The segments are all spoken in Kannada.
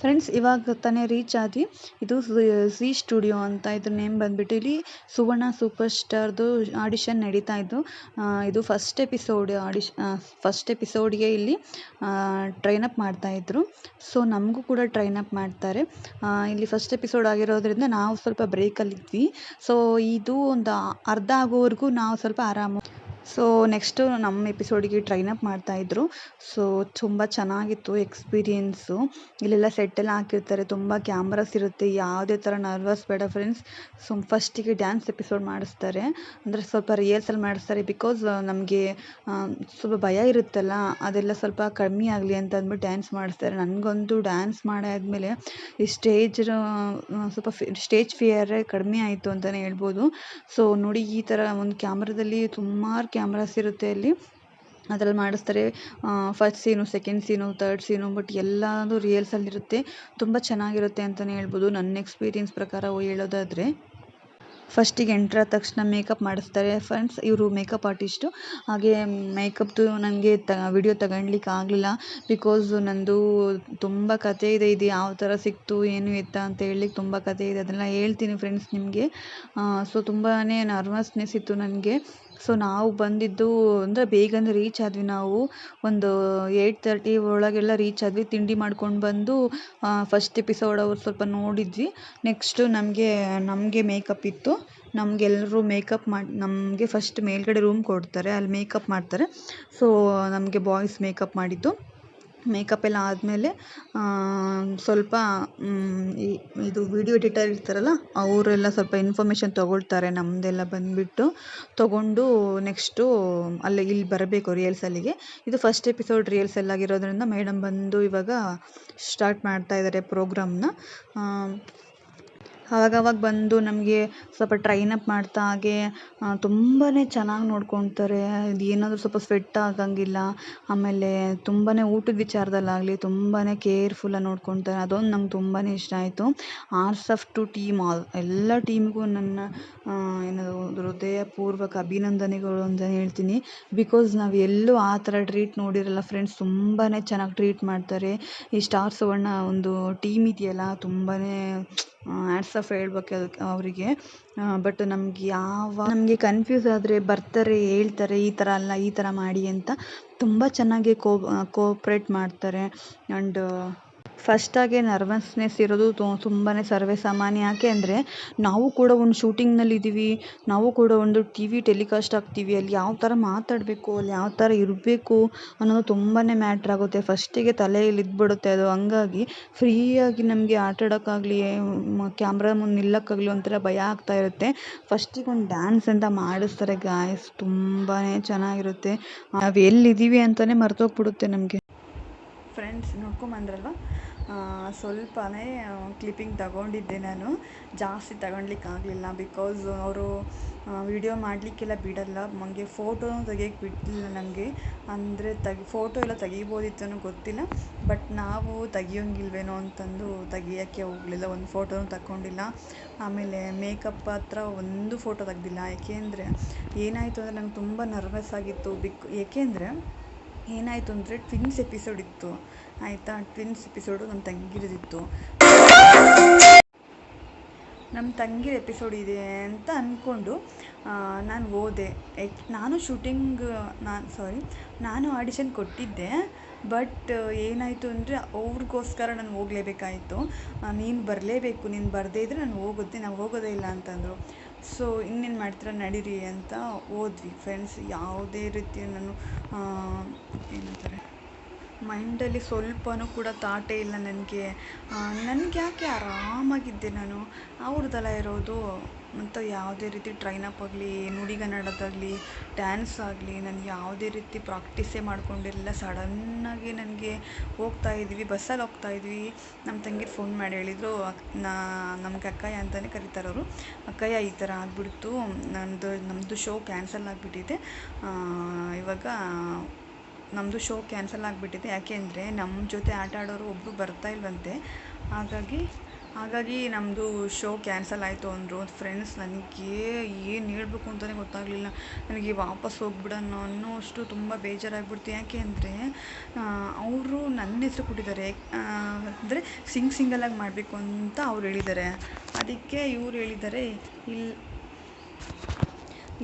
ಫ್ರೆಂಡ್ಸ್ ಇವಾಗ ತಾನೇ ರೀಚ್ ಆದ್ವಿ. ಇದು ಝೀ ಸ್ಟುಡಿಯೋ ಅಂತ ಇದ್ರ ನೇಮ್ ಬಂದ್ಬಿಟ್ಟು ಇಲ್ಲಿ ಸುವರ್ಣ ಸೂಪರ್ ಸ್ಟಾರ್ದು ಆಡಿಷನ್ ನಡೀತಾ ಇದ್ದು ಇದು ಫಸ್ಟ್ ಎಪಿಸೋಡ್ ಆಡಿಷ್ ಫಸ್ಟ್ ಎಪಿಸೋಡ್ಗೆ ಇಲ್ಲಿ ಟ್ರೈನ್ ಅಪ್ ಮಾಡ್ತಾ ಇದ್ರು. ಸೊ ನಮಗೂ ಕೂಡ ಟ್ರೈನ್ ಅಪ್ ಮಾಡ್ತಾರೆ. ಇಲ್ಲಿ ಫಸ್ಟ್ ಎಪಿಸೋಡ್ ಆಗಿರೋದ್ರಿಂದ ನಾವು ಸ್ವಲ್ಪ ಬ್ರೇಕಲ್ಲಿದ್ವಿ ಸೊ ಇದು ಒಂದು ಅರ್ಧ ಆಗೋವರೆಗೂ ನಾವು ಸ್ವಲ್ಪ ಆರಾಮು ಸೊ ನೆಕ್ಸ್ಟು ನಮ್ಮ ಎಪಿಸೋಡಿಗೆ ಟ್ರೈನ್ ಅಪ್ ಮಾಡ್ತಾಯಿದ್ರು ಸೊ ತುಂಬ ಚೆನ್ನಾಗಿತ್ತು ಎಕ್ಸ್ಪೀರಿಯೆನ್ಸು ಇಲ್ಲೆಲ್ಲ ಸೆಟ್ಟೆಲ್ಲ ಹಾಕಿರ್ತಾರೆ. ತುಂಬ ಕ್ಯಾಮ್ರಾಸ್ ಇರುತ್ತೆ. ಯಾವುದೇ ಥರ ನರ್ವಸ್ ಬೇಡ ಫ್ರೆಂಡ್ಸ್ ಸೊ ಫಸ್ಟಿಗೆ ಡ್ಯಾನ್ಸ್ ಎಪಿಸೋಡ್ ಮಾಡಿಸ್ತಾರೆ. ಅಂದರೆ ಸ್ವಲ್ಪ ರಿಯರ್ಸಲ್ ಮಾಡಿಸ್ತಾರೆ. ಬಿಕಾಸ್ ನಮಗೆ ಸ್ವಲ್ಪ ಭಯ ಇರುತ್ತಲ್ಲ, ಅದೆಲ್ಲ ಸ್ವಲ್ಪ ಕಮ್ಮಿ ಆಗಲಿ ಅಂತ ಅಂದ್ಬಿಟ್ಟು ಡ್ಯಾನ್ಸ್ ಮಾಡಿಸ್ತಾರೆ. ನನಗಂತೂ ಡ್ಯಾನ್ಸ್ ಮಾಡಾದ್ಮೇಲೆ ಈ ಸ್ಟೇಜ್ ಸ್ವಲ್ಪ ಸ್ಟೇಜ್ ಫಿಯರೇ ಕಡಿಮೆ ಆಯಿತು ಅಂತಲೇ ಹೇಳ್ಬೋದು. ಸೊ ನೋಡಿ ಈ ಥರ ಒಂದು ಕ್ಯಾಮ್ರಾದಲ್ಲಿ ಸುಮಾರು ಕ್ಯಾಮ್ರಾಸ್ ಇರುತ್ತೆ ಅಲ್ಲಿ. ಅದ್ರಲ್ಲಿ ಮಾಡಿಸ್ತಾರೆ first scene second scene third scene but ಎಲ್ಲಾದು ರಿಯಲ್ಸಲ್ಲಿರುತ್ತೆ ತುಂಬ ಚೆನ್ನಾಗಿರುತ್ತೆ ಅಂತಲೇ ಹೇಳ್ಬೋದು. ನನ್ನ ಎಕ್ಸ್ಪೀರಿಯನ್ಸ್ ಪ್ರಕಾರ ಹೇಳೋದಾದರೆ ಫಸ್ಟಿಗೆ ಎಂಟ್ರ ಆದ ತಕ್ಷಣ ಮೇಕಪ್ ಮಾಡಿಸ್ತಾರೆ. ಫ್ರೆಂಡ್ಸ್ ಇವರು ಮೇಕಪ್ ಆರ್ಟಿಸ್ಟು ಹಾಗೆ ಮೇಕಪ್ದು ನನಗೆ ತ ವಿಡಿಯೋ ತಗೊಳ್ಲಿಕ್ಕೆ ಆಗಲಿಲ್ಲ. ಬಿಕಾಸ್ ನಂದು ತುಂಬ ಕತೆ ಇದೆ. ಇದು ಯಾವ ಥರ ಸಿಕ್ತು, ಏನು ಎತ್ತ ಅಂತ ಹೇಳಲಿಕ್ಕೆ ತುಂಬ ಕತೆ ಇದೆ. ಅದೆಲ್ಲ ಹೇಳ್ತೀನಿ ಫ್ರೆಂಡ್ಸ್ ನಿಮಗೆ. ಸೊ ತುಂಬಾ ನರ್ವಸ್ನೆಸ್ ಇತ್ತು ನನಗೆ ಸೊ ನಾವು ಬಂದಿದ್ದು ಅಂದರೆ ಬೇಗನೆ ರೀಚ್ ಆದ್ವಿ ನಾವು. ಒಂದು ಏಯ್ಟ್ ತರ್ಟಿ ಒಳಗೆಲ್ಲ ರೀಚ್ ಆದ್ವಿ. ತಿಂಡಿ ಮಾಡ್ಕೊಂಡು ಬಂದು ಫಸ್ಟ್ ಎಪಿಸೋಡ್ ಅವ್ರು ಸ್ವಲ್ಪ ನೋಡಿದ್ವಿ. ನೆಕ್ಸ್ಟು ನಮಗೆ ನಮಗೆ ಮೇಕಪ್ ಇತ್ತು. ನಮಗೆಲ್ರೂ ಮೇಕಪ್ ಮಾಡಿ ನಮಗೆ ಫಸ್ಟ್ ಮೇಲ್ಗಡೆ ರೂಮ್ ಕೊಡ್ತಾರೆ. ಅಲ್ಲಿ ಮೇಕಪ್ ಮಾಡ್ತಾರೆ. ಸೊ ನಮಗೆ ಬಾಯ್ಸ್ ಮೇಕಪ್ ಮಾಡಿದ್ದು. ಮೇಕಪ್ ಎಲ್ಲ ಆದಮೇಲೆ ಸ್ವಲ್ಪ ಇದು ವಿಡಿಯೋ ಎಡಿಟರ್ ಇರ್ತಾರಲ್ಲ, ಅವರೆಲ್ಲ ಸ್ವಲ್ಪ ಇನ್ಫಾರ್ಮೇಷನ್ ತೊಗೊಳ್ತಾರೆ ನಮ್ಮದೆಲ್ಲ ಬಂದುಬಿಟ್ಟು. ತೊಗೊಂಡು ನೆಕ್ಸ್ಟು ಅಲ್ಲಿ ಇಲ್ಲಿ ಬರಬೇಕು ರಿಯಲ್ಸಲ್ಲಿಗೆ ಇದು ಫಸ್ಟ್ ಎಪಿಸೋಡ್ ರಿಹರ್ಸಲ್ ಆಗಿರೋದ್ರಿಂದ ಮೇಡಮ್ ಬಂದು ಇವಾಗ ಸ್ಟಾರ್ಟ್ ಮಾಡ್ತಾ ಇದ್ದಾರೆ ಪ್ರೋಗ್ರಾಮ್ನ ಆವಾಗವಾಗ ಬಂದು ನಮಗೆ ಸ್ವಲ್ಪ ಟ್ರೈನ್ ಅಪ್ ಮಾಡ್ತಾ ಹಾಗೆ ತುಂಬಾ ಚೆನ್ನಾಗಿ ನೋಡ್ಕೊತಾರೆ. ಇದು ಏನಾದರೂ ಸ್ವಲ್ಪ ಸ್ವೆಟ್ ಆಗಂಗಿಲ್ಲ, ಆಮೇಲೆ ತುಂಬಾ ಊಟದ ವಿಚಾರದಲ್ಲಾಗಲಿ ತುಂಬಾ ಕೇರ್ಫುಲ್ಲಾಗಿ ನೋಡ್ಕೊತಾರೆ. ಅದೊಂದು ನಂಗೆ ತುಂಬಾ ಇಷ್ಟ ಆಯಿತು. Hats off to team all ಎಲ್ಲ ಟೀಮ್ಗೂ ನನ್ನ ಏನದು ಹೃದಯಪೂರ್ವಕ ಅಭಿನಂದನೆಗಳು ಅಂತ ಹೇಳ್ತೀನಿ. ಬಿಕಾಸ್ ನಾವು ಎಲ್ಲೂ ಆ ಥರ ಟ್ರೀಟ್ ನೋಡಿರಲ್ಲ ಫ್ರೆಂಡ್ಸ್ ತುಂಬಾ ಚೆನ್ನಾಗಿ ಟ್ರೀಟ್ ಮಾಡ್ತಾರೆ. ಈ ಸ್ಟಾರ್ ಸುವರ್ಣ ಒಂದು ಟೀಮ್ ಇದೆಯಲ್ಲ ತುಂಬಾ ಹ್ಯಾಟ್ಸ್ ಆಫ್ ಹೇಳ್ಬೇಕು ಅದಕ್ಕೆ ಅವರಿಗೆ. ಬಟ್ ನಮ್ಗೆ ಯಾವ ನಮಗೆ ಕನ್ಫ್ಯೂಸ್ ಆದರೆ ಬರ್ತಾರೆ, ಹೇಳ್ತಾರೆ, ಈ ಥರ ಅಲ್ಲ, ಈ ಥರ ಮಾಡಿ ಅಂತ ತುಂಬ ಚೆನ್ನಾಗಿ ಕೋಪ್ರೇಟ್ ಮಾಡ್ತಾರೆ. ಆ್ಯಂಡ್ ಫಸ್ಟಾಗೆ ನರ್ವಸ್ನೆಸ್ ಇರೋದು ತುಂಬಾ ಸರ್ವೇ ಸಾಮಾನ್ಯ. ಯಾಕೆ ಅಂದರೆ ನಾವು ಕೂಡ ಒಂದು ಶೂಟಿಂಗ್ನಲ್ಲಿ ಇದ್ದೀವಿ ನಾವು ಕೂಡ ಒಂದು ಟಿ, ವಿ ಟೆಲಿಕಾಸ್ಟ್ ಆಗ್ತೀವಿ, ಅಲ್ಲಿ ಯಾವ ಥರ ಮಾತಾಡಬೇಕು, ಅಲ್ಲಿ ಯಾವ ಥರ ಇರಬೇಕು ಅನ್ನೋದು ತುಂಬಾ ಮ್ಯಾಟ್ರ್ ಆಗುತ್ತೆ. ಫಸ್ಟಿಗೆ ತಲೆಯಲ್ಲಿ ಇದ್ಬಿಡುತ್ತೆ ಅದು. ಹಂಗಾಗಿ ಫ್ರೀಯಾಗಿ ನಮಗೆ ಆಟಾಡೋಕ್ಕಾಗಲಿ ಕ್ಯಾಮ್ರಾ ಮುಂದೆ ನಿಲ್ಲೋಕ್ಕಾಗಲಿ ಒಂಥರ ಭಯ ಆಗ್ತಾ ಇರುತ್ತೆ. ಫಸ್ಟಿಗೆ ಒಂದು ಡ್ಯಾನ್ಸ್ ಅಂತ ಮಾಡಿಸ್ತಾರೆ ಗಾಯ್ಸ್. ತುಂಬಾ ಚೆನ್ನಾಗಿರುತ್ತೆ. ನಾವು ಎಲ್ಲಿದ್ದೀವಿ ಅಂತಲೇ ಮರೆತೋಗ್ಬಿಡುತ್ತೆ ನಮಗೆ. ಫ್ರೆಂಡ್ಸ್, ನೋಡ್ಕೊಂಬಂದ್ರಲ್ವ? ಸ್ವಲ್ಪನೇ ಕ್ಲಿಪ್ಪಿಂಗ್ ತಗೊಂಡಿದ್ದೆ ನಾನು. ಜಾಸ್ತಿ ತಗೊಳ್ಲಿಕ್ಕಾಗಲಿಲ್ಲ ಬಿಕಾಸ್ ಅವರು ವಿಡಿಯೋ ಮಾಡಲಿಕ್ಕೆಲ್ಲ ಬಿಡಲ್ಲ. ನನಗೆ ಫೋಟೋನೂ ತೆಗಿಯಕ್ಕೆ ಬಿಡಲಿಲ್ಲ ನನಗೆ ಅಂದರೆ ತೆಗಿ ಫೋಟೋ ಎಲ್ಲ ತೆಗಿಬೋದಿತ್ತೇನೋ ಗೊತ್ತಿಲ್ಲ. ಬಟ್ ನಾವು ತೆಗಿಯೋಂಗಿಲ್ವೇನೋ ಅಂತಂದು ತೆಗಿಯೋಕ್ಕೆ ಹೋಗಲಿಲ್ಲ. ಒಂದು ಫೋಟೋನೂ ತಗೊಂಡಿಲ್ಲ. ಆಮೇಲೆ ಮೇಕಪ್ ಹತ್ರ ಒಂದು ಫೋಟೋ ತೆಗ್ದಿಲ್ಲ. ಏಕೆಂದರೆ ಏನಾಯಿತು ಅಂದರೆ ನಂಗೆ ತುಂಬ ನರ್ವಸ್ ಆಗಿತ್ತು. ಬಿಕ್ ಏಕೆಂದರೆ ಏನಾಯಿತು ಅಂದರೆ ಟ್ವಿನ್ಸ್ ಎಪಿಸೋಡ್ ಇತ್ತು. ಆಯಿತಾ ಟ್ವಿನ್ಸ್ ಎಪಿಸೋಡು ನಮ್ಮ ತಂಗಿರದಿತ್ತು. ನಮ್ಮ ತಂಗಿರ ಎಪಿಸೋಡ್ ಇದೆ ಅಂತ ಅಂದ್ಕೊಂಡು ನಾನು ಹೋದೆ. ನಾನು ಶೂಟಿಂಗ್ ನಾನು ಸಾರಿ ನಾನು ಆಡಿಷನ್ ಕೊಟ್ಟಿದ್ದೆ ಬಟ್ ಏನಾಯಿತು ಅಂದರೆ ಅವ್ರಿಗೋಸ್ಕರ ನಾನು ಹೋಗಲೇಬೇಕಾಯಿತು. ನೀನು ಬರಲೇಬೇಕು, ನೀನು ಬರದೇ ಇದ್ದರೆ ನಾನು ಹೋಗುತ್ತೆ, ನಾವು ಹೋಗೋದೇ ಇಲ್ಲ ಅಂತಂದರು. ಸೊ ಇನ್ನೇನು ಮಾಡ್ತೀರ, ನಡೀರಿ ಅಂತ ಓದ್ವಿ ಫ್ರೆಂಡ್ಸ್ ಯಾವುದೇ ರೀತಿಯ ನಾನು ಏನಂತಾರೆ ಮೈಂಡಲ್ಲಿ ಸ್ವಲ್ಪನೂ ಕೂಡ ತಾಟೇ ಇಲ್ಲ ನನಗೆ. ನನಗೆ ಯಾಕೆ ಆರಾಮಾಗಿದ್ದೆ ನಾನು? ಅವ್ರದ್ದೆಲ್ಲ ಇರೋದು ಮತ್ತು ಯಾವುದೇ ರೀತಿ ಟ್ರೈನ್ ಅಪ್ ಆಗಲಿ ನುಡಿಗನ್ನಡದಾಗಲಿ ಡ್ಯಾನ್ಸ್ ಆಗಲಿ ನನಗೆ ಯಾವುದೇ ರೀತಿ ಪ್ರಾಕ್ಟೀಸೇ ಮಾಡ್ಕೊಂಡಿರಲಿಲ್ಲ. ಸಡನ್ನಾಗಿ ನನಗೆ ಹೋಗ್ತಾ ಇದ್ವಿ, ಬಸ್ಸಲ್ಲಿ ಹೋಗ್ತಾ ಇದ್ವಿ. ನಮ್ಮ ತಂಗಿರು ಫೋನ್ ಮಾಡಿ ಹೇಳಿದರು ನಾ, ನಮ್ಗೆ ಅಕ್ಕಯ್ಯ ಅಂತಲೇ ಕರೀತಾರೆ ಅವರು. ಅಕ್ಕಯ್ಯ, ಈ ಥರ ಆಗಿಬಿಡ್ತು. ನನ್ನದು ನಮ್ಮದು ಶೋ ಕ್ಯಾನ್ಸಲ್ ಆಗಿಬಿಟ್ಟಿದೆ. ಇವಾಗ ನಮ್ಮದು ಶೋ ಕ್ಯಾನ್ಸಲ್ ಆಗಿಬಿಟ್ಟಿದೆ. ಯಾಕೆ ಅಂದರೆ ನಮ್ಮ ಜೊತೆ ಆಟ ಆಡೋರು ಒಬ್ಬರು ಬರ್ತಾ ಇಲ್ವಂತೆ. ಹಾಗಾಗಿ ಹಾಗಾಗಿ ನಮ್ಮದು ಶೋ ಕ್ಯಾನ್ಸಲ್ ಆಯಿತು ಅಂದರು. ಫ್ರೆಂಡ್ಸ್ ನನಗೆ ಏನು ಹೇಳಬೇಕು ಅಂತಲೇ ಗೊತ್ತಾಗಲಿಲ್ಲ. ನನಗೆ ವಾಪಸ್ ಹೋಗ್ಬಿಡೋಣ ಅನ್ನೋಷ್ಟು ತುಂಬ ಬೇಜಾರಾಗ್ಬಿಡ್ತು. ಯಾಕೆ ಅಂದರೆ ಅವರು ನನ್ನ ಹೆಸರು ಕೊಟ್ಟಿದ್ದಾರೆ. ಅಂದರೆ ಸಿಂಗ್ ಸಿಂಗಲಾಗಿ ಮಾಡಬೇಕು ಅಂತ ಅವ್ರು ಹೇಳಿದ್ದಾರೆ. ಅದಕ್ಕೆ ಇವ್ರು ಹೇಳಿದ್ದಾರೆ ಇಲ್ಲಿ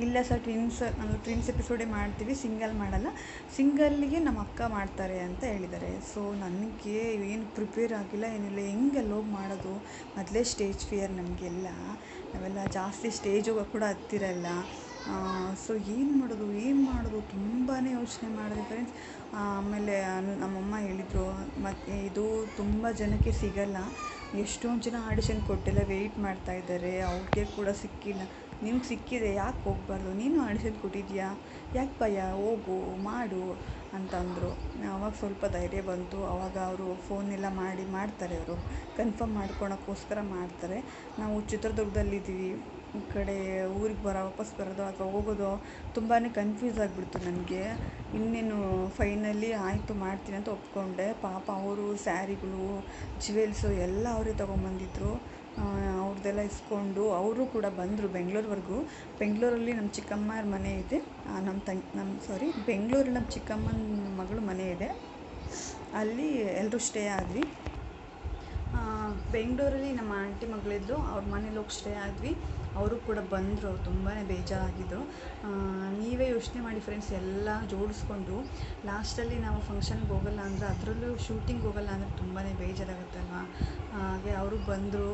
ಇಲ್ಲ ಸರ್ ಟ್ವಿನ್ಸ್ ನಾವು ಟ್ವಿನ್ಸ್ ಎಪಿಸೋಡೇ ಮಾಡ್ತೀವಿ ಸಿಂಗಲ್ ಮಾಡಲ್ಲ. ಸಿಂಗಲ್ಲಿಗೆ ನಮ್ಮ ಅಕ್ಕ ಮಾಡ್ತಾರೆ ಅಂತ ಹೇಳಿದ್ದಾರೆ. ಸೊ ನನಗೆ ಏನು ಪ್ರಿಪೇರ್ ಆಗಿಲ್ಲ, ಏನಿಲ್ಲ ಹೆಂಗೆ ಅಲ್ಲಿ ಹೋಗಿ ಮಾಡೋದು? ಮೊದಲೇ ಸ್ಟೇಜ್ ಫಿಯರ್ ನಮಗೆಲ್ಲ. ನಾವೆಲ್ಲ ಜಾಸ್ತಿ ಸ್ಟೇಜ್ ಹೋಗೋಕೆ ಕೂಡ ಹತ್ತಿರಲ್ಲ. ಸೊ ಏನು ಮಾಡೋದು ಏನು ಮಾಡೋದು? ತುಂಬಾ ಯೋಚನೆ ಮಾಡಿದೆ ಫ್ರೆಂಡ್ಸ್ ಆಮೇಲೆ ನಮ್ಮಮ್ಮ ಹೇಳಿದರು ಮತ್ತು ಇದು ತುಂಬ ಜನಕ್ಕೆ ಸಿಗಲ್ಲ. ಎಷ್ಟೊಂದು ಜನ ಆಡಿಷನ್ ಕೊಟ್ಟೆಲ್ಲ ವೆಯ್ಟ್ ಮಾಡ್ತಾ ಇದ್ದಾರೆ, ಅವ್ರಿಗೆ ಕೂಡ ಸಿಕ್ಕಿಲ್ಲ. ನಿಮ್ಗೆ ಸಿಕ್ಕಿದೆ, ಯಾಕೆ ಹೋಗ್ಬಾರ್ದು? ನೀನು ಆಡಿಷನ್ ಕೊಟ್ಟಿದ್ಯಾ? ಯಾಕೆ ಭಯ? ಹೋಗು, ಮಾಡು ಅಂತಂದರು. ಆವಾಗ ಸ್ವಲ್ಪ ಧೈರ್ಯ ಬಂತು. ಆವಾಗ ಅವರು ಫೋನೆಲ್ಲ ಮಾಡಿ, ಮಾಡ್ತಾರೆ ಅವರು. ಕನ್ಫರ್ಮ್ ಮಾಡ್ಕೊಳಕ್ಕೋಸ್ಕರ ಮಾಡ್ತಾರೆ. ನಾವು ಚಿತ್ರದುರ್ಗದಲ್ಲಿದ್ದೀವಿ. ಈ ಕಡೆ ಊರಿಗೆ ಬರೋ, ವಾಪಸ್ ಬರೋದೋ ಅಥವಾ ಹೋಗೋದು ತುಂಬಾ ಕನ್ಫ್ಯೂಸ್ ಆಗಿಬಿಡ್ತು ನನಗೆ. ಇನ್ನೇನು ಫೈನಲಿ ಆಯಿತು ಮಾಡ್ತೀನಿ ಅಂತ ಒಪ್ಪಿಕೊಂಡೆ ಪಾಪ ಅವರು ಸ್ಯಾರಿಗಳು ಜ್ಯುವೆಲ್ಸು ಎಲ್ಲ ಅವರೇ ತೊಗೊಂಬಂದಿದ್ರು. ಅವ್ರದ್ದೆಲ್ಲ ಇಸ್ಕೊಂಡು ಅವರು ಕೂಡ ಬಂದರು ಬೆಂಗಳೂರ್ವರೆಗೂ. ಬೆಂಗಳೂರಲ್ಲಿ ನಮ್ಮ ಚಿಕ್ಕಮ್ಮರ ಮನೆ ಇದೆ. ನಮ್ಮ ತಂಗ್ ನಮ್ಮ ಸಾರಿ ಬೆಂಗಳೂರಲ್ಲಿ ನಮ್ಮ ಚಿಕ್ಕಮ್ಮನ ಮಗಳ ಮನೆ ಇದೆ. ಅಲ್ಲಿ ಎಲ್ಲರೂ ಸ್ಟೇ ಆದ್ವಿ. ಬೆಂಗಳೂರಲ್ಲಿ ನಮ್ಮ ಆಂಟಿ ಮಗಳಿದ್ದು, ಅವ್ರ ಮನೇಲಿ ಹೋಗಿ ಸ್ಟೇ ಆದ್ವಿ. ಅವರು ಕೂಡ ಬಂದರು ತುಂಬಾ ಬೇಜಾರಾಗಿದ್ದರು ನೀವೇ ಯೋಚನೆ ಮಾಡಿ ಫ್ರೆಂಡ್ಸ್ ಎಲ್ಲ ಜೋಡಿಸ್ಕೊಂಡು ಲಾಸ್ಟಲ್ಲಿ ನಾವು ಫಂಕ್ಷನ್ಗೆ ಹೋಗಲ್ಲ ಅಂದರೆ ಅದರಲ್ಲೂ ಶೂಟಿಂಗ್ ಹೋಗಲ್ಲ ಅಂದರೆ ತುಂಬಾ ಬೇಜಾರಾಗುತ್ತಲ್ವ? ಹಾಗೆ ಅವರು ಬಂದರು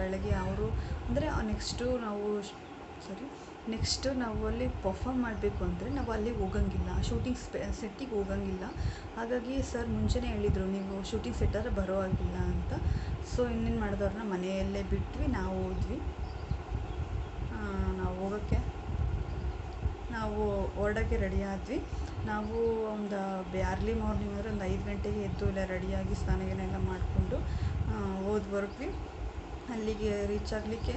ಬೆಳಗ್ಗೆ ಅವರು, ಅಂದರೆ ನೆಕ್ಸ್ಟು ನಾವು ಸಾರಿ ನೆಕ್ಸ್ಟ್ ನಾವು ಅಲ್ಲಿ ಪರ್ಫಾಮ್ ಮಾಡಬೇಕು ಅಂದರೆ ನಾವು ಅಲ್ಲಿ ಹೋಗಂಗಿಲ್ಲ. ಶೂಟಿಂಗ್ ಸ್ಪೆ ಸೆಟ್ಟಿಗೆ ಹೋಗಂಗಿಲ್ಲ. ಹಾಗಾಗಿ ಸರ್ ಮುಂಚೆನೇ ಹೇಳಿದರು, ನೀವು ಶೂಟಿಂಗ್ ಸೆಟ್ಟಾದ್ರೆ ಬರೋ ಹಾಗಿಲ್ಲ ಅಂತ. ಸೊ ಇನ್ನೇನು ಮಾಡಿದವ್ರನ್ನ ಮನೆಯಲ್ಲೇ ಬಿಟ್ವಿ, ನಾವು ಹೋದ್ವಿ. ಹೋಗೋಕ್ಕೆ? ನಾವು ಹೊರಡೋಕ್ಕೆ ರೆಡಿ ಆದ್ವಿ. ನಾವು ಒಂದು ಅರ್ಲಿ ಮಾರ್ನಿಂಗ್ ಅಂದರೆ ಒಂದು ಐದು ಗಂಟೆಗೆ ಎದ್ದು ಇಲ್ಲ ರೆಡಿಯಾಗಿ ಸ್ನಾನ ಮಾಡಿಕೊಂಡು ಹೋದ್ ಹೊರಟ್ವಿ ಅಲ್ಲಿಗೆ ರೀಚ್ ಆಗಲಿಕ್ಕೆ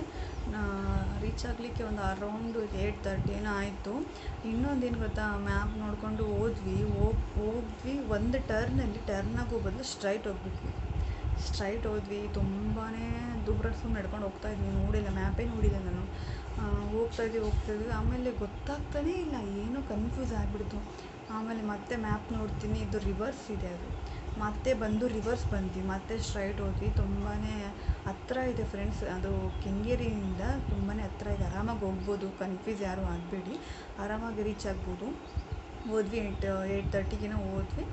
ರೀಚ್ ಆಗಲಿಕ್ಕೆ ಒಂದು ಅರೌಂಡ್ ಏಯ್ಟ್ ತರ್ಟಿ ಏನೋ ಆಯಿತು. ಇನ್ನೊಂದು ಏನು ಗೊತ್ತಾ ಮ್ಯಾಪ್ ನೋಡಿಕೊಂಡು ಹೋದ್ವಿ. ಹೋಗಿ, ಹೋದ್ವಿ. ಒಂದು ಟರ್ನಲ್ಲಿ ಟರ್ನ್ ಆಗೋ ಬದಲು ಸ್ಟ್ರೈಟ್ ಹೋಗ್ಬಿಟ್ವಿ. ಸ್ಟ್ರೈಟ್ ಹೋದ್ವಿ. ತುಂಬಾ ಸುಮ್ಮನೆ ನಡ್ಕೊಂಡು ಹೋಗ್ತಾ ಇದ್ವಿ. ನೋಡಿಲ್ಲ ಮ್ಯಾಪೇ ನೋಡಿಲ್ಲ ನಾನು. ಹೋಗ್ತಾ ಹೋಗ್ತಾಯಿದ್ವಿ ಹೋಗ್ತಾಯಿದ್ವಿ ಆಮೇಲೆ ಗೊತ್ತಾಗ್ತಾನೇ ಇಲ್ಲ, ಏನೋ ಕನ್ಫ್ಯೂಸ್ ಆಗಿಬಿಡ್ತು. ಆಮೇಲೆ ಮತ್ತೆ ಮ್ಯಾಪ್ ನೋಡ್ತೀನಿ, ಇದು ರಿವರ್ಸ್ ಇದೆ ಅದು. ಮತ್ತೆ ಬಂದು ರಿವರ್ಸ್ ಬಂದ್ವಿ. ಮತ್ತೆ ಸ್ಟ್ರೈಟ್ ಹೋದ್ವಿ. ತುಂಬಾ ಹತ್ರ ಇದೆ ಫ್ರೆಂಡ್ಸ್ ಅದು ಕೆಂಗೇರಿಯಿಂದ ತುಂಬಾ ಹತ್ರ ಇದೆ. ಆರಾಮಾಗಿ ಹೋಗ್ಬೋದು. ಕನ್ಫ್ಯೂಸ್ ಯಾರೂ ಆಗಬೇಡಿ. ಆರಾಮಾಗಿ ರೀಚ್ ಆಗ್ಬೋದು. ಹೋದ್ವಿ ಏಯ್ಟ್ ಏಯ್ಟ್ ತರ್ಟಿಗೇನೋ ಹೋದ್ವಿ.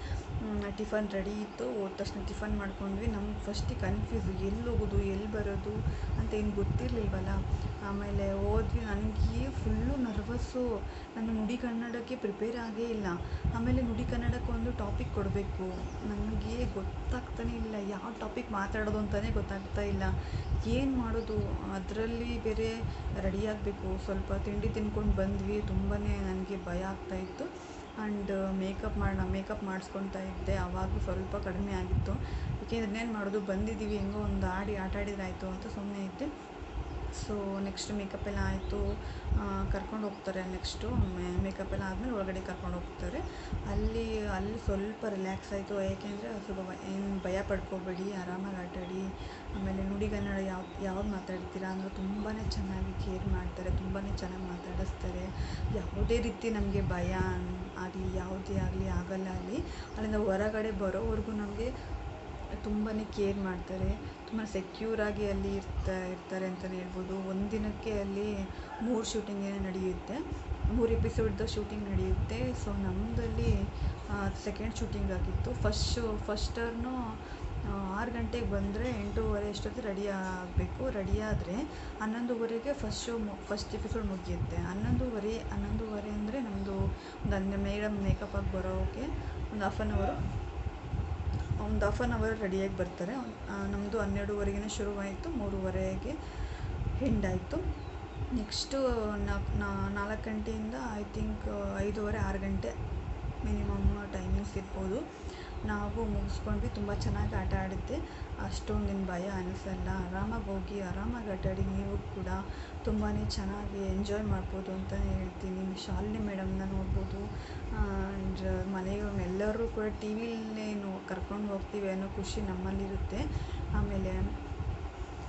ಟಿಫನ್ ರೆಡಿ ಇತ್ತು. ಹೋದ ತಕ್ಷಣ ಟಿಫನ್ ಮಾಡ್ಕೊಂಡ್ವಿ. ನಮ್ಗೆ ಫಸ್ಟಿಗೆ ಕನ್ಫ್ಯೂಸ್ ಎಲ್ಲಿ ಹೋಗೋದು, ಎಲ್ಲಿ ಬರೋದು ಅಂತ ಏನು ಗೊತ್ತಿರಲಿಲ್ವಲ್ಲ? ಆಮೇಲೆ ಹೋದ್ವಿ. ನನಗೆ ಫುಲ್ಲು ನರ್ವಸ್ಸು ನಾನು ನುಡಿ ಕನ್ನಡಕ್ಕೆ ಪ್ರಿಪೇರ್ ಆಗೇ ಇಲ್ಲ. ಆಮೇಲೆ ನುಡಿ ಕನ್ನಡಕ್ಕೆ ಒಂದು ಟಾಪಿಕ್ ಕೊಡಬೇಕು. ನನಗೆ ಗೊತ್ತಾಗ್ತಾನೇ ಇಲ್ಲ. ಯಾವ ಟಾಪಿಕ್ ಮಾತಾಡೋದು ಅಂತಲೇ ಗೊತ್ತಾಗ್ತಾ ಇಲ್ಲ. ಏನು ಮಾಡೋದು? ಅದರಲ್ಲಿ ಬೇರೆ ರೆಡಿ ಆಗಬೇಕು. ಸ್ವಲ್ಪ ತಿಂಡಿ ತಿನ್ಕೊಂಡು ಬಂದ್ವಿ. ತುಂಬಾ ನನಗೆ ಭಯ ಆಗ್ತಾಯಿತ್ತು ಆ್ಯಂಡ್ ಮೇಕಪ್ ಮಾಡೋಣ ಮೇಕಪ್ ಮಾಡಿಸ್ಕೊತಾ ಇದ್ದೆ ಅವಾಗ ಸ್ವಲ್ಪ ಕಡಿಮೆ ಆಗಿತ್ತು. ಏಕೆಂದ್ರೆ ಇನ್ನೇನು ಮಾಡೋದು, ಬಂದಿದ್ದೀವಿ, ಹೆಂಗೋ ಒಂದು ಆಡಿ ಆಟ ಆಯಿತು ಅಂತ ಸುಮ್ಮನೆ ಇದ್ದೆ. ಸೊ ನೆಕ್ಸ್ಟ್ ಮೇಕಪ್ ಎಲ್ಲ ಆಯಿತು. ಕರ್ಕೊಂಡು ಹೋಗ್ತಾರೆ ನೆಕ್ಸ್ಟು ಮೇಕಪ್ ಎಲ್ಲ ಆದಮೇಲೆ ಒಳಗಡೆ ಕರ್ಕೊಂಡು ಹೋಗ್ತಾರೆ. ಅಲ್ಲಿ ಅಲ್ಲಿ ಸ್ವಲ್ಪ ರಿಲ್ಯಾಕ್ಸ್ ಆಯಿತು. ಏಕೆಂದರೆ ಸ್ವಲ್ಪ ಏನು ಭಯ ಪಡ್ಕೋಬೇಡಿ, ಆರಾಮಾಗಿ ಆಟಾಡಿ. ಆಮೇಲೆ ನುಡಿಗನ್ನಡ ಯಾವ ಯಾವಾಗ ಮಾತಾಡ್ತೀರಾ? ಅಂದರೆ ತುಂಬಾ ಚೆನ್ನಾಗಿ ಕೇರ್ ಮಾಡ್ತಾರೆ ತುಂಬಾ ಚೆನ್ನಾಗಿ ಮಾತಾಡಿಸ್ತಾರೆ. ಯಾವುದೇ ರೀತಿ ನಮಗೆ ಭಯ ಆಗಲಿ ಯಾವುದೇ ಆಗಲಿ, ಆಗಲ್ಲ ಅಲ್ಲಿ. ಅಲ್ಲಿಂದ ಹೊರಗಡೆ ಬರೋವರೆಗೂ ನಮಗೆ ತುಂಬಾ ಕೇರ್ ಮಾಡ್ತಾರೆ. ತುಂಬ ಸೆಕ್ಯೂರಾಗಿ ಅಲ್ಲಿ ಇರ್ತಾ, ಇರ್ತಾರೆ ಅಂತಲೇ ಹೇಳ್ಬೋದು. ಒಂದಿನಕ್ಕೆ ಅಲ್ಲಿ ಮೂರು ಶೂಟಿಂಗ್ ಏನೋ ನಡೆಯುತ್ತೆ. ಮೂರು ಎಪಿಸೋಡ್ದು ಶೂಟಿಂಗ್ ನಡೆಯುತ್ತೆ. ಸೊ ನಮ್ಮದಲ್ಲಿ ಸೆಕೆಂಡ್ ಶೂಟಿಂಗ್ ಆಗಿತ್ತು. ಫಸ್ಟ್ ಶೋ ಫಸ್ಟ್ ಟರ್ನು ಆರು ಗಂಟೆಗೆ ಬಂದರೆ ಎಂಟೂವರೆ ಅಷ್ಟೊತ್ತಿಗೆ ರೆಡಿ ಆಗಬೇಕು. ರೆಡಿ ಆದರೆ ಹನ್ನೊಂದುವರೆಗೆ ಫಸ್ಟ್ ಶೋ ಮು ಫಸ್ಟ್ ಎಪಿಸೋಡ್ ಮುಗಿಯುತ್ತೆ. ಹನ್ನೊಂದುವರೆ ಹನ್ನೊಂದುವರೆ ಅಂದರೆ ನಮ್ಮದು ಒಂದು ಮೇಡಂ ಮೇಡಮ್ ಮೇಕಪ್ ಆಗಿ ಬರೋಕ್ಕೆ ಒಂದು ಹಾಫ್ ಆನ್ ಅವರು ಒಂದು ಹಾಫ್ ಆನ್ ಅವರ್ ರೆಡಿಯಾಗಿ ಬರ್ತಾರೆ. ನಮ್ಮದು ಹನ್ನೆರಡುವರೆಗೇ ಶುರುವಾಯಿತು, ಮೂರುವರೆಗೆ ಎಂಡ್ ಆಯಿತು ನೆಕ್ಸ್ಟು ನಾಲ್ಕು ಗಂಟೆಯಿಂದ ಐ ಥಿಂಕ್ ಐದೂವರೆ, ಆರು ಗಂಟೆ ಮಿನಿಮಮ್ ಟೈಮಿಂಗ್ಸ್ ಇರ್ಬೋದು. ನಾವು ಮುಗಿಸ್ಕೊಂಡ್ವಿ, ತುಂಬ ಚೆನ್ನಾಗಿ ಆಟ ಆಡಿದ್ದೆ ಅಷ್ಟೊಂದೇನು ಭಯ, ಅನಿಸಲ್ಲ. ಆರಾಮಾಗಿ ಹೋಗಿ, ಆರಾಮಾಗಿ ಆಟ ಆಡಿ, ನೀವು ಕೂಡ ತುಂಬಾ ಚೆನ್ನಾಗಿ ಎಂಜಾಯ್ ಮಾಡ್ಬೋದು ಅಂತಲೇ ಹೇಳ್ತೀನಿ. ಶಾಲಿನಿ ಮೇಡಮ್ನ ನೋಡ್ಬೋದು ಕೂಡ ಟಿ ವಿಲೇ ಕರ್ಕೊಂಡು ಹೋಗ್ತೀವಿ ಅನ್ನೋ ಖುಷಿ ನಮ್ಮಲ್ಲಿರುತ್ತೆ. ಆಮೇಲೆ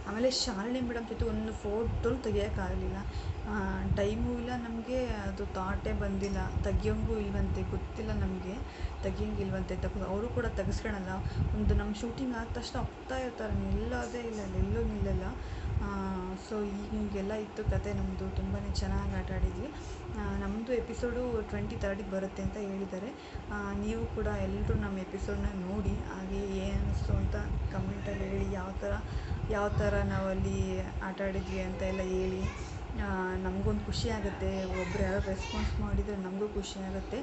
ಆಮೇಲೆ ಶಾಲಿನಿ ಮೇಡಮ್ ಜೊತೆ ಒಂದು ಫೋಟೋನು ತೆಗಿಯೋಕ್ಕಾಗಲಿಲ್ಲ. ಟೈಮು ಇಲ್ಲ ನಮಗೆ, ಅದು ತಾಟೇ ಬಂದಿಲ್ಲ. ತೆಗಿಯೋಂಗೂ ಇಲ್ವಂತೆ, ಗೊತ್ತಿಲ್ಲ ನಮಗೆ. ತೆಗಿಯೋಂಗಿಲ್ವಂತೆ ತಗೋ ಅವರು ಕೂಡ ತೆಗೆಸ್ಕೊಳಲ್ಲ. ಒಂದು ನಮ್ಮ ಶೂಟಿಂಗ್ ಆದ ತಕ್ಷಣ ಹೋಗ್ತಾ ಇರ್ತಾರೆ, ನಿಲ್ಲೋದೇ ಇಲ್ಲ, ಎಲ್ಲೂ ನಿಲ್ಲಲ್ಲ. ಸೊ ಹೀಗೆಲ್ಲ ಇತ್ತು ಕತೆ ನಮ್ಮದು ತುಂಬಾ ಚೆನ್ನಾಗಿ ಆಟ ಆಡಿದ್ವಿ. ನಮ್ಮದು ಎಪಿಸೋಡು ಟ್ವೆಂಟಿ ತರ್ಡಿಗೆ ಬರುತ್ತೆ ಅಂತ ಹೇಳಿದ್ದಾರೆ. ನೀವು ಕೂಡ ಎಲ್ಲರೂ ನಮ್ಮ ಎಪಿಸೋಡನ್ನ ನೋಡಿ, ಹಾಗೆ ಏನು ಅನ್ನಿಸ್ತು ಅಂತ ಕಮೆಂಟಲ್ಲಿ ಹೇಳಿ, ಯಾವ ಥರ ಯಾವ ಥರ ನಾವಲ್ಲಿ ಆಟ ಆಡಿದ್ವಿ ಅಂತ ಎಲ್ಲ ಹೇಳಿ. ನಮಗೊಂದು ಖುಷಿ ಆಗುತ್ತೆ. ಒಬ್ರು ಯಾರೋ ರೆಸ್ಪಾನ್ಸ್ ಮಾಡಿದರೆ ನಮಗೂ ಖುಷಿ ಆಗುತ್ತೆ.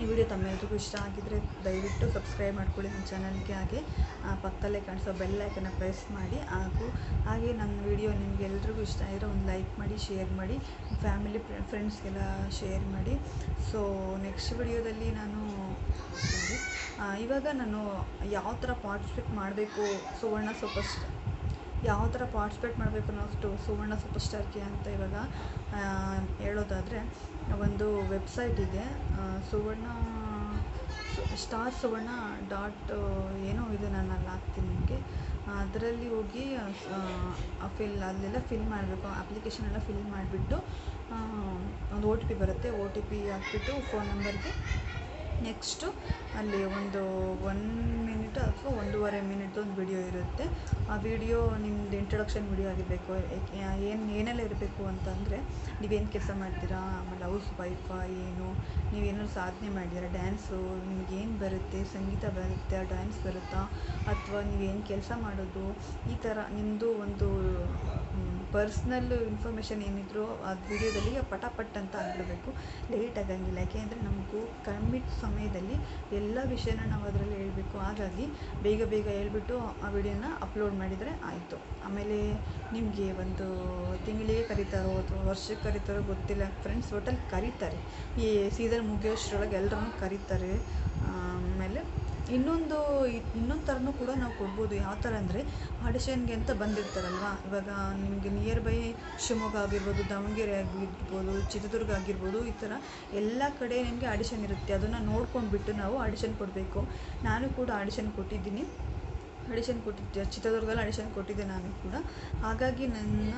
ಈ ವಿಡಿಯೋ ತಮ್ಮೆಲ್ರಿಗೂ ಇಷ್ಟ ಆಗಿದ್ದರೆ ದಯವಿಟ್ಟು ಸಬ್ಸ್ಕ್ರೈಬ್ ಮಾಡ್ಕೊಳ್ಳಿ ನನ್ನ ಚಾನಲ್ಗೆ ಹಾಗೆ ಪಕ್ಕದಲ್ಲೇ ಕಾಣಿಸೋ ಬೆಲ್ ಐಕನ್ನ ಪ್ರೆಸ್ ಮಾಡಿ. ಹಾಗೂ ಹಾಗೆ ನನ್ನ ವಿಡಿಯೋ ನಿಮ್ಗೆ ಎಲ್ರಿಗೂ ಇಷ್ಟ ಆಗಿರೋ ಒಂದು ಲೈಕ್ ಮಾಡಿ ಶೇರ್ ಮಾಡಿ ಫ್ಯಾಮಿಲಿ ಫ್ರೆಂಡ್ಸ್ಗೆಲ್ಲ ಶೇರ್ ಮಾಡಿ. ಸೊ ನೆಕ್ಸ್ಟ್ ವಿಡಿಯೋದಲ್ಲಿ ನಾನು ಇವಾಗ ನಾನು ಯಾವ ಥರ ಪಾರ್ಟಿಸಿಪೇಟ್ ಮಾಡಬೇಕು? ಸುವರ್ಣ ಸೊ ಸ್ಟಾರ್ ಯಾವ ಥರ ಪಾರ್ಟಿಸಿಪೇಟ್ ಮಾಡಬೇಕು ಅನ್ನೋಷ್ಟು ಸುವರ್ಣ ಸೂಪರ್ ಸ್ಟಾರ್ಗೆ ಅಂತ ಇವಾಗ ಹೇಳೋದಾದರೆ, ಒಂದು ವೆಬ್ಸೈಟ್ ಇದೆ ಸುವರ್ಣ ಸ್ಟಾರ್ ಸುವರ್ಣ ಡಾಟ್ ಏನೋ ಇದೆ ನಾನು ಅಲ್ಲಿ ಹಾಕ್ತೀನಿ ನಿಮಗೆ. ಅದರಲ್ಲಿ ಹೋಗಿ ಫಿಲ್ ಅಲ್ಲೆಲ್ಲ ಫಿಲ್ ಮಾಡಬೇಕು ಅಪ್ಲಿಕೇಶನ್ ಎಲ್ಲ ಫಿಲ್ ಮಾಡಿಬಿಟ್ಟು ಒಂದು ಓ ಟಿ ಪಿ ಬರುತ್ತೆ ಓ ಟಿ ಪಿ ಹಾಕ್ಬಿಟ್ಟು ಫೋನ್ ನಂಬರ್ಗೆ ನೆಕ್ಸ್ಟು ಅಲ್ಲಿ ಒಂದು ಒನ್ ಮಿನಿಟ್ ಅಥವಾ ಒಂದೂವರೆ ಮಿನಿಟ್ದು ಒಂದು ವಿಡಿಯೋ ಇರುತ್ತೆ. ಆ ವಿಡಿಯೋ ನಿಮ್ದು ಇಂಟ್ರಡಕ್ಷನ್ ವಿಡಿಯೋ ಆಗಿರಬೇಕು ಏನು, ಏನೆಲ್ಲ ಇರಬೇಕು ಅಂತಂದರೆ ನೀವೇನು ಕೆಲಸ ಮಾಡ್ತೀರಾ? ಆಮೇಲೆ ಹೌಸ್ ವೈಫಾ ಏನು? ನೀವೇನಾದ್ರು ಸಾಧನೆ ಮಾಡಿದ್ದೀರಾ? ಡ್ಯಾನ್ಸು ಏನು ಬರುತ್ತೆ? ಸಂಗೀತ ಬರುತ್ತೆ ಡ್ಯಾನ್ಸ್ ಬರುತ್ತಾ? ಅಥವಾ ನೀವೇನು ಕೆಲಸ ಮಾಡೋದು? ಈ ಥರ ನಿಮ್ಮದು ಒಂದು ಪರ್ಸ್ನಲ್ ಇನ್ಫಾರ್ಮೇಷನ್ ಏನಿದ್ರು ಅದು ವಿಡಿಯೋದಲ್ಲಿ ಪಟಾಪಟ್ ಅಂತ ಆಗಿಬಿಡಬೇಕು. ಲೇಟ್ ಆಗಂಗಿಲ್ಲ. ಯಾಕೆಂದರೆ ನಮಗೂ ಕಮ್ಮಿ ಸಮಯದಲ್ಲಿ ಎಲ್ಲ ವಿಷಯನ ನಾವು ಅದರಲ್ಲಿ ಹೇಳಬೇಕು. ಹಾಗಾಗಿ ಬೇಗ ಬೇಗ ಹೇಳ್ಬಿಟ್ಟು ಆ ವಿಡಿಯೋನ ಅಪ್ಲೋಡ್ ಮಾಡಿದರೆ ಆಯಿತು. ಆಮೇಲೆ ನಿಮಗೆ ಒಂದು ತಿಂಗಳಿಗೆ ಕರೀತಾರೋ ಅಥವಾ ವರ್ಷಕ್ಕೆ ಕರೀತಾರೋ ಗೊತ್ತಿಲ್ಲ ಫ್ರೆಂಡ್ಸ್ ಒಟ್ಟಲ್ಲಿ ಕರೀತಾರೆ. ಈ ಸೀಸನ್ ಮುಗಿಯೋಷ್ಟರೊಳಗೆ ಎಲ್ಲರನ್ನೂ ಕರೀತಾರೆ. ಆಮೇಲೆ ಇನ್ನೊಂದು ಇನ್ನೊಂದು ಥರನೂ ಕೂಡ ನಾವು ಕೊಡ್ಬೋದು. ಯಾವ ಥರ ಅಂದರೆ ಆಡಿಷನ್ಗೆ ಅಂತ ಬಂದಿರ್ತಾರಲ್ವ? ಇವಾಗ ನಿಮಗೆ ನಿಯರ್ ಬೈ ಶಿವಮೊಗ್ಗ ಆಗಿರ್ಬೋದು, ದಾವಣಗೆರೆ ಆಗಿರ್ಬೋದು, ಚಿತ್ರದುರ್ಗ ಆಗಿರ್ಬೋದು, ಈ ಥರ ಎಲ್ಲ ಕಡೆ ನಿಮಗೆ ಆಡಿಷನ್ ಇರುತ್ತೆ. ಅದನ್ನು ನೋಡ್ಕೊಂಡ್ಬಿಟ್ಟು ನಾವು ಆಡಿಷನ್ ಕೊಡಬೇಕು. ನಾನು ಕೂಡ ಆಡಿಷನ್ ಕೊಟ್ಟಿದ್ದೀನಿ. ಆಡಿಷನ್ ಕೊಟ್ಟಿದ್ದೆ, ಚಿತ್ರದುರ್ಗದಲ್ಲಿ ಆಡಿಷನ್ ಕೊಟ್ಟಿದ್ದೆ ನಾನು ಕೂಡ. ಹಾಗಾಗಿ ನನ್ನ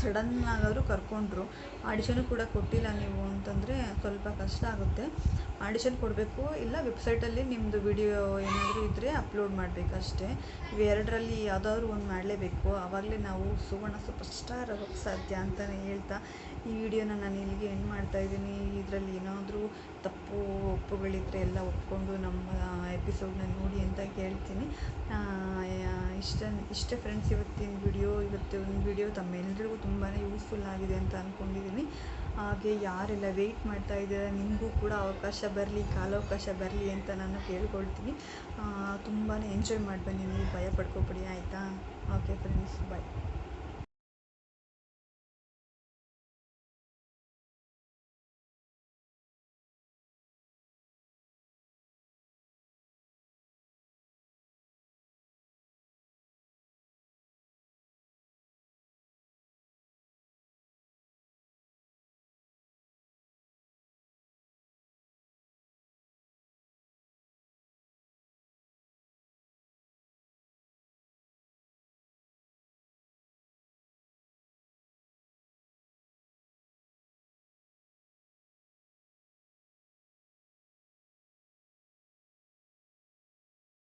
ಸಡನ್ನಾಗಾದರೂ ಕರ್ಕೊಂಡ್ರು. ಆಡಿಷನು ಕೂಡ ಕೊಟ್ಟಿಲ್ಲ ನೀವು ಅಂತಂದರೆ ಸ್ವಲ್ಪ ಕಷ್ಟ ಆಗುತ್ತೆ. ಆಡಿಷನ್ ಕೊಡಬೇಕು, ಇಲ್ಲ ವೆಬ್ಸೈಟಲ್ಲಿ ನಿಮ್ಮದು ವಿಡಿಯೋ ಏನಾದರೂ ಇದ್ದರೆ ಅಪ್ಲೋಡ್ ಮಾಡಬೇಕು ಅಷ್ಟೇ ಇವೆರಡರಲ್ಲಿ ಯಾವುದಾದ್ರೂ ಒಂದು ಮಾಡಲೇಬೇಕು. ಆವಾಗಲೇ ನಾವು ಸುವರ್ಣ ಸೂಪರ್ ಸ್ಟಾರ್ ಆಗೋಕ್ಕೆ ಸಾಧ್ಯ ಅಂತಲೇ ಹೇಳ್ತಾ ಈ ವಿಡಿಯೋನ ನಾನು ಇಲ್ಲಿಗೆ ಎಂಡ್ ಮಾಡ್ತಾಯಿದ್ದೀನಿ ಇದರಲ್ಲಿ ಏನಾದರೂ ತಪ್ಪು ಒಪ್ಪುಗಳಿದ್ದರೆ ಎಲ್ಲ ಒಪ್ಕೊಂಡು ನಮ್ಮ ಎಪಿಸೋಡ್ನ ನೋಡಿ ಅಂತ ಕೇಳ್ತೀನಿ. ಇಷ್ಟ, ಇಷ್ಟೇ ಫ್ರೆಂಡ್ಸ್ ಇವತ್ತಿನ ವಿಡಿಯೋ ಇವತ್ತಿನ ವಿಡಿಯೋ ತಮ್ಮೆಲ್ಲರಿಗೂ ತುಂಬಾ ಯೂಸ್ಫುಲ್ ಆಗಿದೆ ಅಂತ ಅಂದ್ಕೊಂಡಿದ್ದೀನಿ ಹಾಗೆ ಯಾರೆಲ್ಲ ವೆಯ್ಟ್ ಮಾಡ್ತಾ ಇದ್ದೀರಾ, ನಿಮಗೂ ಕೂಡ ಅವಕಾಶ ಬರಲಿ, ಕಾಲಾವಕಾಶ ಬರಲಿ ಅಂತ ನಾನು ಕೇಳ್ಕೊಳ್ತೀನಿ. ತುಂಬಾ ಎಂಜಾಯ್ ಮಾಡಿ ಬನ್ನಿ ನೀವು ಭಯ ಪಡ್ಕೊಬೇಡಿ. ಆಯಿತಾ? Okay friends bye